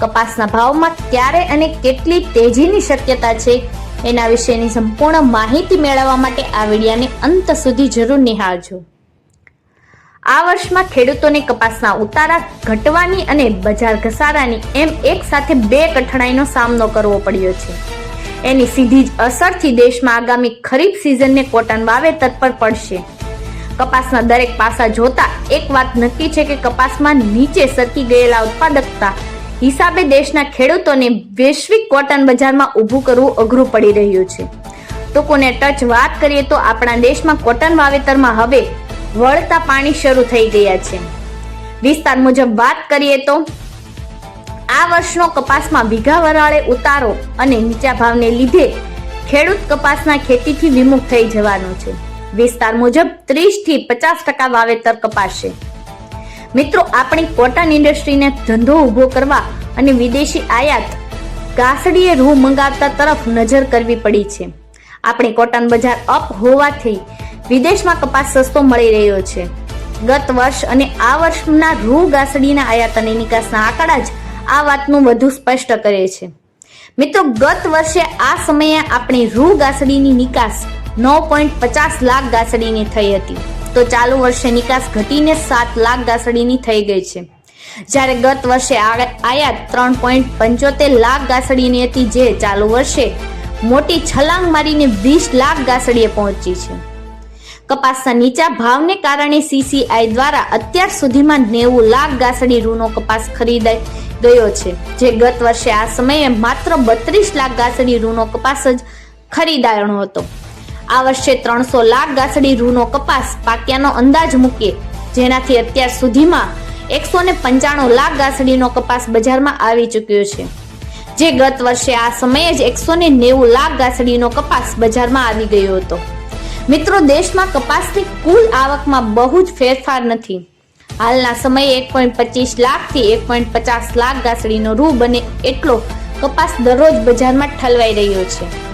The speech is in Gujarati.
કપાસના ભાવમાં ક્યારે અને કેટલી તેજીની શક્યતા છે, એના વિશેની સંપૂર્ણ માહિતી મેળવવા માટે આ વિડિયાને અંત સુધી જરૂર નિહાળજો. આ વર્ષમાં ખેડૂતોને કપાસના ઉતારા ઘટવાની અને બજાર ઘસારાની એમ એક સાથે બે કઠણાઈનો સામનો કરવો પડ્યો છે. એની સીધી જ અસરથી દેશમાં આગામી ખરીફ સિઝનને કોટન વાવેતર પર પડશે. કપાસના દરેક પાસા જોતા એક વાત નક્કી છે કે કપાસમાં નીચે સરકી ગયેલા ઉત્પાદકતા હિસાબે દેશના ખેડૂતોને વૈશ્વિક કોટન બજારમાં ઊભું કરવું અઘરું પડી રહ્યું છે. ટૂંકોને ટચ વાત કરીએ તો આપણા દેશમાં કોટન વાવેતરમાં હવે વળતા પાણી શરૂ થઈ ગયા છે. વિસ્તાર મુજબ વાત કરીએ તો આ વર્ષનો કપાસમાં વીઘા વરાળે ઉતારો અને નીચા ભાવને લીધે ખેડૂત કપાસના ખેતીથી વિમુખ થઈ જવાનો છે. વિસ્તાર મુજબ ત્રીસથી પચાસ ટકા વાવેતર કપાશે. મિત્રો, આપણી કોટન ઇન્ડસ્ટ્રીને ધંધો ઊભો કરવા અને વિદેશી આયાત ગાસડીએ રૂ મંગાવતા તરફ નજર કરવી પડી છે. આપણે કોટન બજાર અપ હોવાથી વિદેશમાં કપાસ સસ્તો મળી રહ્યો છે. ગત વર્ષ અને આ વર્ષના રૂ ગાસડીના આયાત અને નિકાસના આંકડા જ આ વાતનું વધુ સ્પષ્ટ કરે છે. મિત્રો, ગત વર્ષે આ સમયે આપણી રૂ ગાસડીની નિકાસ નવ પોઈન્ટ પચાસ લાખ ગાસડીની થઈ હતી. તો ચાલુ વર્ષે નિકાસ ઘટીને સાત લાખ ગાસડીની થઈ ગઈ છે. જ્યારે ગત વર્ષે આયાત ત્રણ પોઈન્ટ પંચોતેર લાખ ગાસડીની હતી જે ચાલુ વર્ષે મોટી છલાંગ મારીને વીસ લાખ ગાસડીએ પહોંચી છે. કપાસના નીચા ભાવને કારણે સીસીઆઈ દ્વારા અત્યાર સુધીમાં નેવું લાખ ગાસડી રૂનો કપાસ ખરીદાઈ ગયો છે, જે ગત વર્ષે આ સમયે માત્ર બત્રીસ લાખ ગાસડી રૂનો કપાસ જ ખરીદાયો હતો. આ વર્ષે ત્રણસો લાખ ગાસડી રૂનો કપાસ પાક્યાનો અંદાજ મૂકીએ. જેનાથી અત્યાર સુધીમાં એકસો ને પંચાણું લાખ ગાસડીનો કપાસ બજારમાં આવી ચૂક્યો છે. જે ગત વર્ષે આ સમયે જ એકસો ને નેવું લાખ ગાસડીનો કપાસ બજારમાં આવી ગયો હતો. મિત્રો, દેશમાં કપાસની કુલ આવકમાં બહુ જ ફેરફાર નથી. હાલના સમયે એક પોઈન્ટ પચીસ લાખથી એક પોઈન્ટ પચાસ લાખ ગાસડીનો રૂ બને એટલો કપાસ દરરોજ બજારમાં ઠલવાઈ રહ્યો છે.